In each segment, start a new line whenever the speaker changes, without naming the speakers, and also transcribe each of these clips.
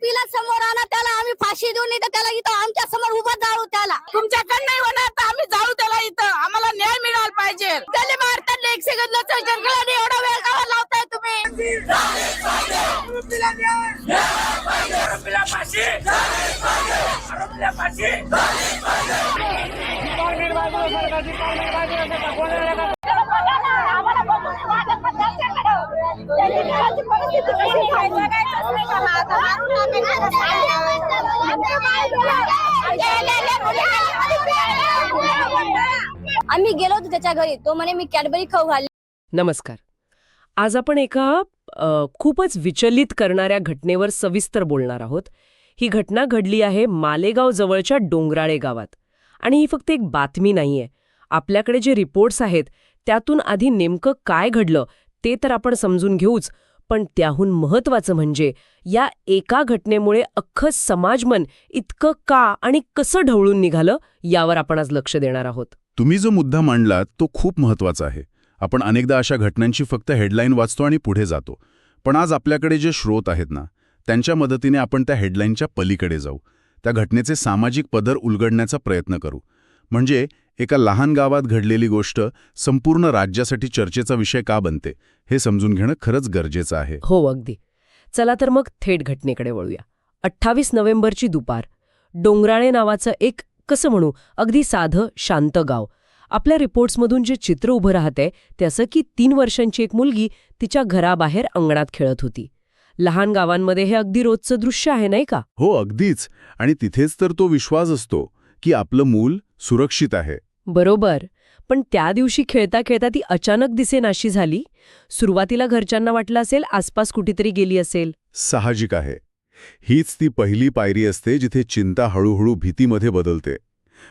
आरोपीला समोर आणा त्याला आम्ही फाशी देऊन इथं त्याला इथं आमच्यासमोर उभं जाळू त्याला.
तुमच्याकडे नाही होणार तर आम्ही जाऊ त्याला इथं. आम्हाला न्याय मिळाला पाहिजे.
त्याला मारतात एक सेकंद एवढा वेळ का लावताय तुम्ही. आम्ही गेलो होतो त्याच्या घरी. तो म्हणे मी कॅडबरी खाऊ घाल
नमस्कार. आज आपण एका अ, खूपच विचलित करणाऱ्या घटनेवर सविस्तर बोलणार आहोत. ही घटना घडली आहे मालेगाव जवळच्या डोंगराळे गावात. आणि ही फक्त एक बातमी नाहीये. आपल्याकडे जे रिपोर्ट्स आहेत त्यातून आधी नेमकं काय घडलं ते तर आपण समजून घेऊच पण त्याहून महत्वाचं म्हणजे या एका घटनेमुळे अख्खं समाजमन इतकं का आणि कसं ढवळून निघालं यावर आपण आज लक्ष देणार आहोत.
तुम्ही जो मुद्दा मांडलात तो खूप महत्त्वाचा आहे. आपण अनेकदा अशा घटनांची फक्त हेडलाईन वाचतो आणि पुढे जातो. पण आज आपल्याकडे जे श्रोत आहेत ना त्यांच्या मदतीने आपण त्या हेडलाईनच्या पलीकडे जाऊ. त्या घटनेचे सामाजिक पदर उलगडण्याचा प्रयत्न करू. म्हणजे एका लहान गावात घडलेली गोष्ट संपूर्ण राज्यासाठी चर्चेचा विषय का बनते हे समजून घेणं खरंच गरजेचं आहे.
हो अगदी. चला तर मग थेट घटनेकडे वळूया. अठ्ठावीस नोव्हेंबरची दुपार. डोंगराळे नावाचं एक कसं म्हणू अगदी साधं शांत गाव. आपल्या रिपोर्ट्समधून जे चित्र उभं राहतंय ते असं की तीन वर्षांची एक मुलगी तिच्या घराबाहेर अंगणात खेळत होती. लहान गावांमध्ये हे अगदी रोजचं दृश्य आहे नाही का?
हो अगदीच. आणि तिथेच तर तो विश्वास असतो की आपलं मूल सुरक्षित आहे.
बरोबर. पण त्या दिवशी खेळता खेळता ती अचानक दिसेनाशी झाली. सुरुवातीला घरच्यांना वाटलं असेल आसपास कुठेतरी गेली असेल.
साहजिक आहे. हीच ती पहिली पायरी असते जिथे चिंता हळूहळू भीतीमध्ये बदलते.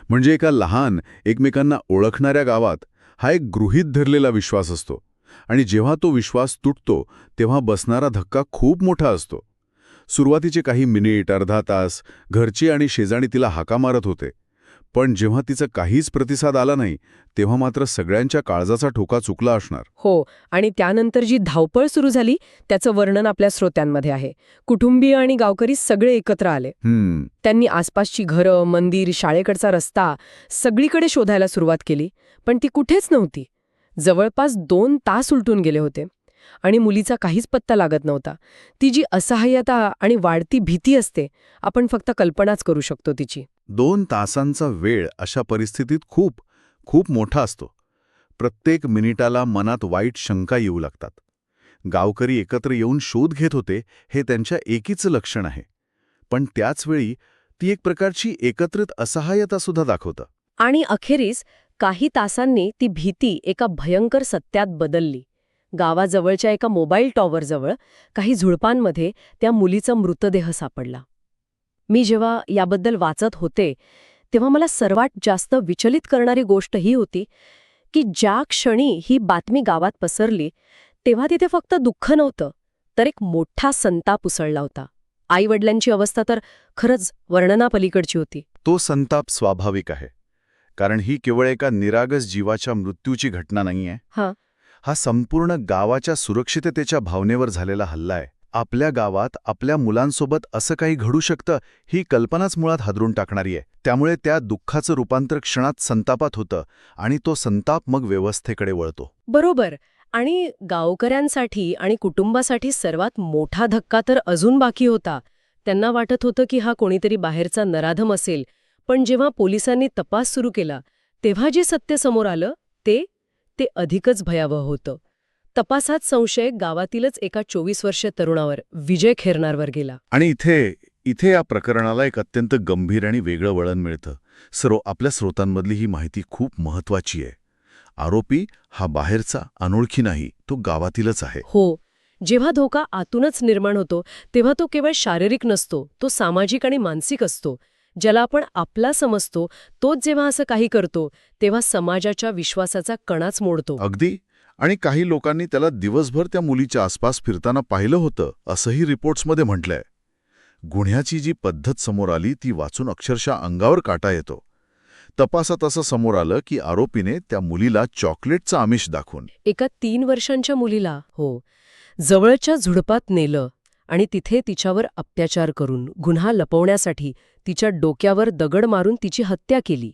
म्हणजे एका लहान एकमेकांना ओळखणाऱ्या गावात हा एक गृहीत धरलेला विश्वास असतो. आणि जेव्हा तो विश्वास तुटतो तेव्हा बसणारा धक्का खूप मोठा असतो. सुरुवातीचे काही मिनिट अर्धा तास घरची आणि शेजाणी तिला हाका मारत होते. पण जेव्हा तिचा काहीच प्रतिसाद आला नाही तेव्हा मात्र सगळ्यांच्या काळजाचा ठोका चुकला असणार.
हो आणि त्यानंतर जी धावपळ सुरू झाली त्याचं वर्णन आपल्या श्रोत्यांमध्ये आहे. कुटुंबीय आणि गावकरी सगळे एकत्र आले. त्यांनी आसपासची घरं मंदिर शाळेकडचा रस्ता सगळीकडे शोधायला सुरुवात केली पण ती कुठेच नव्हती. जवळपास दोन तास उलटून गेले होते. आणि मुलीचा काहीच पत्ता लागत नव्हता. ती जी असहाय्यता आणि वाढती भीती असते आपण फक्त कल्पनाच करू शकतो तिची.
दोन तासांचा वेळ अशा परिस्थितीत खूप खूप मोठा असतो. प्रत्येक मिनिटाला मनात वाईट शंका येऊ लागतात. गावकरी एकत्र येऊन शोध घेत होते हे त्यांच्या एकीचं लक्षण आहे. पण त्याचवेळी ती एक प्रकारची एकत्रित असहाय्यतासुद्धा दाखवतं.
आणि अखेरीस काही तासांनी ती भीती एका भयंकर सत्यात बदलली. गावाजवळच्या एका मोबाईल टॉवरजवळ काही झुळपांमध्ये त्या मुलीचा मृतदेह सापडला. मी जेव्हा याबद्दल वाचत होते तेव्हा मला सर्वात जास्त विचलित करणारी गोष्ट ही होती की ज्या क्षणी ही बातमी गावात पसरली तेव्हा तिथे फक्त दुःख नव्हतं तर एक मोठा संताप उसळला होता. आईवडिलांची अवस्था तर खरंच वर्णनापलीकडची होती.
तो संताप स्वाभाविक आहे कारण ही केवळ एका निरागस जीवाच्या मृत्यूची घटना नाहीये.
हां.
हा संपूर्ण गावाच्या सुरक्षिततेच्या भावनेवर झालेला हल्ला आहे. आपल्या गावात आपल्या मुलांसोबत असं काही घडू शकतं ही कल्पनाच मुळात हादरून टाकणारी आहे. त्यामुळे त्या दुःखाचं रूपांतर क्षणात संतापात होतं आणि तो संताप मग व्यवस्थेकडे वळतो.
बरोबर. आणि गावकऱ्यांसाठी आणि कुटुंबासाठी सर्वात मोठा धक्का तर अजून बाकी होता. त्यांना वाटत होतं की हा कोणीतरी बाहेरचा नराधम असेल. पण जेव्हा पोलिसांनी तपास सुरू केला तेव्हा जे सत्य समोर आलं ते ते अधिकच भयावह होतं. तपासात संशय गावातीलच एका चोवीस वर्षीय तरुणावर विजय खेरणारवर गेला.
आणि इथे इथे या प्रकरणाला एक अत्यंत गंभीर आणि वेगळं वळण मिळतं. सर्व आपल्या स्रोतांमधली ही माहिती खूप महत्वाची आहे. आरोपी हा बाहेरचा अनोळखी नाही तो गावातीलच आहे.
हो जेव्हा धोका आतूनच निर्माण होतो तेव्हा तो केवळ शारीरिक नसतो तो सामाजिक आणि मानसिक असतो. ज्याला आपण आपला समजतो तोच जेव्हा असं काही करतो तेव्हा समाजाच्या विश्वासाचा कणाच मोडतो.
अगदी? आणि काही लोकांनी त्याला दिवसभर त्या मुलीच्या आसपास फिरताना पाहिलं होतं असंही रिपोर्ट्समध्ये म्हटलंय. गुन्ह्याची जी पद्धत समोर आली ती वाचून अक्षरशः अंगावर काटा येतो. तपासात असं समोर आलं की आरोपीने त्या मुलीला चॉकलेटचं आमिष दाखवून.
एका तीन वर्षांच्या मुलीला हो जवळच्या झुडपात नेलं आणि तिथे तिच्यावर अत्याचार करून गुन्हा लपवण्यासाठी तिच्या डोक्यावर दगड मारून तिची हत्या केली.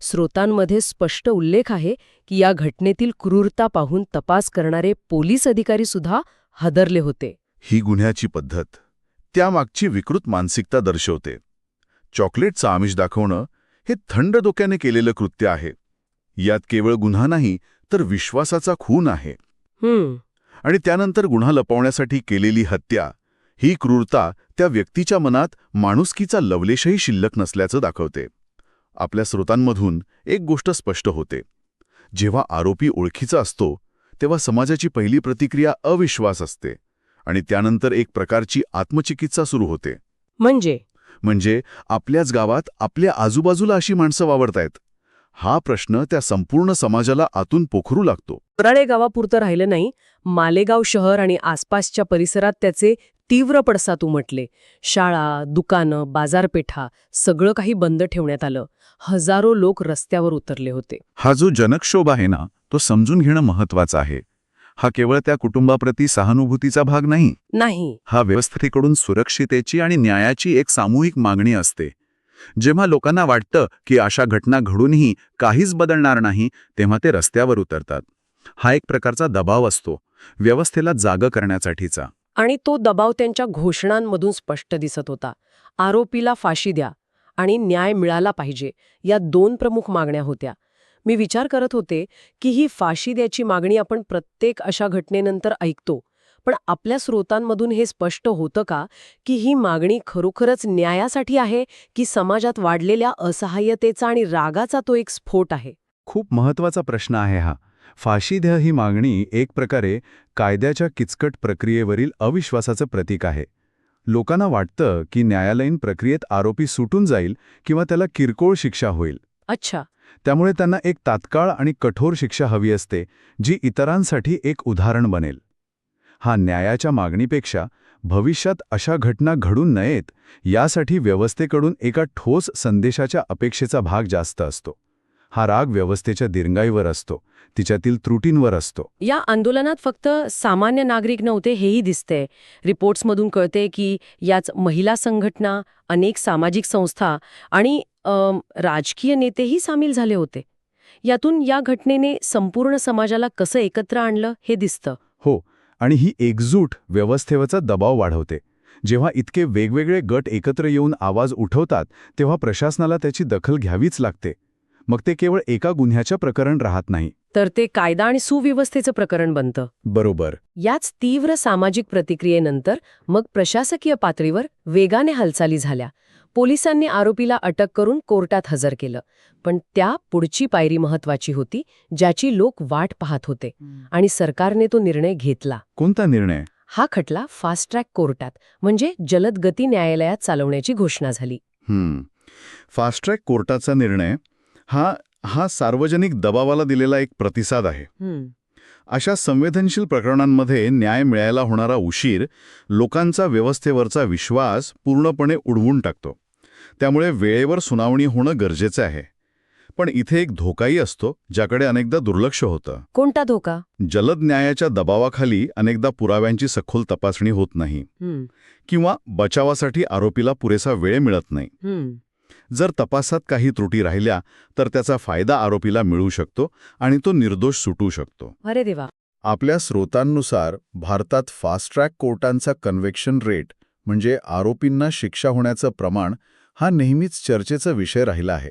स्रोतांमध्ये स्पष्ट उल्लेख आहे की या घटनेतील क्रूरता पाहून तपास करणारे पोलीस अधिकारीसुद्धा हादरले होते.
ही गुन्ह्याची पद्धत त्यामागची विकृत मानसिकता दर्शवते. चॉकलेटचं आमिष दाखवणं हे थंड डोक्याने केलेलं कृत्य आहे. यात केवळ गुन्हा नाही तर विश्वासाचा खून आहे. आणि त्यानंतर गुन्हा लपवण्यासाठी केलेली हत्या ही क्रूरता त्या व्यक्तीच्या मनात माणुसकीचा लवलेशही शिल्लक नसल्याचं दाखवते. आपल्या स्रोतांमधून एक गोष्ट स्पष्ट होते. जेव्हा आरोपी ओळखीचा असतो तेव्हा समाजाची पहिली प्रतिक्रिया अविश्वास असते आणि त्यानंतर एक प्रकारची आत्मचिकित्सा सुरू होते.
म्हणजे?
म्हणजे आपल्याच गावात आपल्या आजूबाजूला अशी माणसं वावरतायत. हा प्रश्न त्या संपूर्ण समाजाला आतून पोखरू लागतो.
कराळे गावापुरतं राहिलं नाही मालेगाव शहर आणि आसपासच्या परिसरात त्याचे तीव्र पडसाद उमटले. शाळा दुकानं बाजारपेठा सगळं काही बंद ठेवण्यात आलं. हजारो लोक रस्त्यावर उतरले होते.
हा जो जनक्षोभ आहे ना तो समजून घेणं महत्वाचं आहे. हा केवळ त्या कुटुंबाप्रती सहानुभूतीचा भाग नाही.
नाही.
हा व्यवस्थेकडून सुरक्षितेची आणि न्यायाची एक सामूहिक मागणी असते. जेव्हा लोकांना वाटतं की अशा घटना घडूनही काहीच बदलणार नाही तेव्हा ते रस्त्यावर उतरतात. हा एक प्रकारचा दबाव असतो व्यवस्थेला जाग करण्यासाठीचा.
आणि तो दबाव त्यांच्या घोषणांमधून स्पष्ट दिसत होता. आरोपीला फाशी द्या आणि न्याय मिळाला पाहिजे या दोन प्रमुख मागण्या होत्या. मी विचार करत होते की ही फाशी द्याची मागणी आपण प्रत्येक अशा घटनेनंतर ऐकतो पण आपल्या स्रोतांमधून हे स्पष्ट होतं का की ही मागणी खरोखरच न्यायासाठी आहे की समाजात वाढलेल्या असहाय्यतेचा आणि रागाचा तो एक स्फोट आहे?
खूप महत्त्वाचा प्रश्न आहे हा. फाशी द्या ही मागणी एक प्रकारे कायद्याच्या किचकट प्रक्रियेवरील अविश्वासाचं प्रतीक आहे. लोकांना वाटतं की न्यायालयीन प्रक्रियेत आरोपी सुटून जाईल किंवा त्याला किरकोळ शिक्षा होईल.
अच्छा.
त्यामुळे त्यांना एक तात्काळ आणि कठोर शिक्षा हवी असते जी इतरांसाठी एक उदाहरण बनेल. हा न्यायाच्या मागणीपेक्षा भविष्यात अशा घटना घडून नयेत यासाठी व्यवस्थेकडून एका ठोस संदेशाच्या अपेक्षेचा भाग जास्त असतो. हा राग व्यवस्थेच्या दिरंगाईवर असतो तिच्यातील त्रुटींवर असतो.
या आंदोलनात फक्त सामान्य नागरिक नव्हते हेही दिसते रिपोर्ट्समधून कळते की याच महिला संघटना अनेक सामाजिक संस्था आणि राजकीय नेतेही सामील झाले होते. यातून या घटनेने संपूर्ण समाजाला कसं एकत्र आणलं हे दिसतं.
हो आणि ही एकजूट व्यवस्थेवरचा दबाव वाढवते. जेव्हा इतके वेगवेगळे गट एकत्र येऊन आवाज उठवतात तेव्हा प्रशासनाला त्याची दखल घ्यावीच लागते. मग ते केवळ एका गुन्ह्याच्या प्रकरण राहत नाही.
तर ते कायदा आणि सुव्यवस्थेचं प्रकरण बनतं.
बरोबर.
याच तीव्र सामाजिक प्रतिक्रियेनंतर मग प्रशासकीय पातळीवर वेगाने हालचाली झाल्या. पोलिसांनी आरोपीला अटक करून कोर्टात हजर केलं. पण त्या पुढची पायरी महत्वाची होती ज्याची लोक वाट पाहत होते आणि सरकारने तो निर्णय घेतला.
कोणता निर्णय?
हा खटला फास्ट ट्रॅक कोर्टात म्हणजे जलद गती न्यायालयात चालवण्याची घोषणा झाली.
हम्म. फास्ट ट्रॅक कोर्टाचा निर्णय हा हा सार्वजनिक दबावाला दिलेला एक प्रतिसाद आहे. अशा संवेदनशील प्रकरणांमध्ये न्याय मिळायला होणारा उशीर लोकांचा व्यवस्थेवरचा विश्वास पूर्णपणे उडवून टाकतो. त्यामुळे वेळेवर सुनावणी होणं गरजेचं आहे. पण इथे एक धोकाही असतो ज्याकडे अनेकदा दुर्लक्ष होतं.
कोणता धोका?
जलद न्यायाच्या दबावाखाली अनेकदा पुराव्यांची सखोल तपासणी होत नाही. किंवा बचावासाठी आरोपीला पुरेसा वेळ मिळत नाही. जर तपासात काही त्रुटी राहिल्या तर त्याचा फायदा आरोपीला मिळू शकतो आणि तो निर्दोष सुटू शकतो.
अरे देवा.
आपल्या स्रोतांनुसार भारतात फास्ट ट्रॅक कोर्टांचा कन्व्हेक्शन रेट म्हणजे आरोपींना शिक्षा होण्याचं प्रमाण हा नेहमीच चर्चेचा विषय राहिला आहे.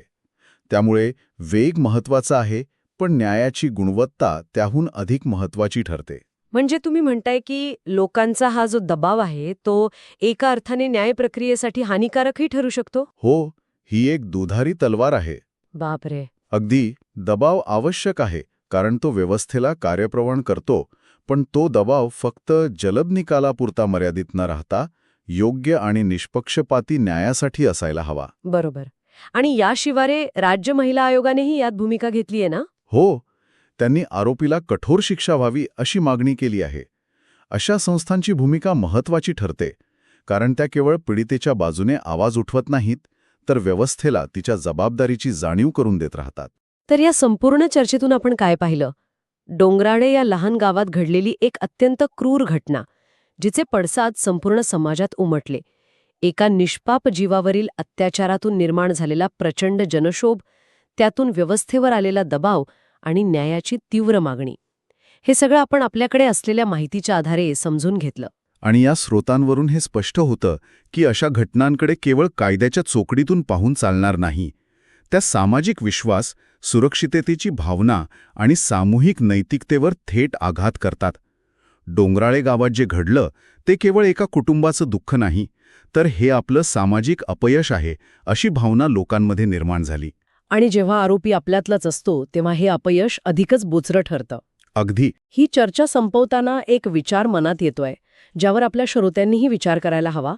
त्यामुळे वेग महत्त्वाचा आहे पण न्यायाची गुणवत्ता त्याहून अधिक महत्वाची ठरते.
म्हणजे तुम्ही म्हणताय की लोकांचा हा जो दबाव आहे तो एका अर्थाने न्याय प्रक्रियेसाठी हानिकारकही ठरू शकतो?
हो ही एक दुधारी तलवार आहे.
बापरे!
अगदी दबाव आवश्यक आहे कारण तो व्यवस्थेला कार्यप्रवण करतो पण तो दबाव फक्त जलद निकालापुरता मर्यादित न राहता योग्य आणि निष्पक्षपाती न्यायासाठी असायला हवा.
बरोबर. आणि याशिवारे राज्य महिला आयोगानेही यात भूमिका घेतली आहे ना?
हो. त्यांनी आरोपीला कठोर शिक्षा व्हावी अशी मागणी केली आहे. अशा संस्थांची भूमिका महत्वाची ठरते. कारण त्या केवळ पीडितेच्या बाजूने आवाज उठवत नाहीत तर व्यवस्थेला तिच्या जबाबदारीची जाणीव करून देत राहतात.
तर या संपूर्ण चर्चेतून आपण काय पाहिलं? डोंगराळे या लहान गावात घडलेली एक अत्यंत क्रूर घटना. जिचे पडसाद संपूर्ण समाजात उमटले. एका निष्पाप जीवावरील अत्याचारातून निर्माण झालेला प्रचंड जनशोभ त्यातून व्यवस्थेवर आलेला दबाव आणि न्यायाची तीव्र मागणी. हे सगळं आपण आपल्याकडे असलेल्या माहितीच्या आधारे समजून घेतलं.
आणि या स्रोतांवरून हे स्पष्ट होतं की अशा घटनांकडे केवळ कायद्याच्या चोकडीतून पाहून चालणार नाही. त्या सामाजिक विश्वास सुरक्षिततेची भावना आणि सामूहिक नैतिकतेवर थेट आघात करतात. डोंगराळे गावात जे घडलं ते केवळ एका कुटुंबाचं दुःख नाही तर हे आपलं सामाजिक अपयश आहे अशी भावना लोकांमध्ये निर्माण झाली.
आणि जेव्हा आरोपी आपल्यातलाच असतो तेव्हा हे अपयश अधिकच बोचरं ठरतं.
अगदी.
ही चर्चा संपवताना एक विचार मनात येतोय ज्यावर आपल्या श्रोत्यांनीही विचार करायला हवा.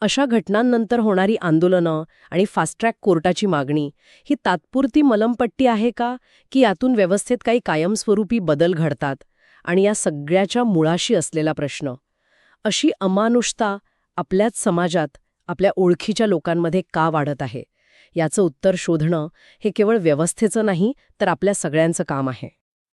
अशा घटनांनंतर होणारी आंदोलनं आणि फास्ट ट्रॅक कोर्टाची मागणी ही तात्पुरती मलमपट्टी आहे का की यातून व्यवस्थेत काही कायमस्वरूपी बदल घडतात? आणि या सगळ्याच्या मुळाशी असलेला प्रश्न. अशी अमानुषता आपल्याच समाजात आपल्या ओळखीच्या लोकांमध्ये का वाढत आहे? याचं उत्तर शोधणं हे केवळ व्यवस्थेचं नाही तर आपल्या सगळ्यांचं काम आहे.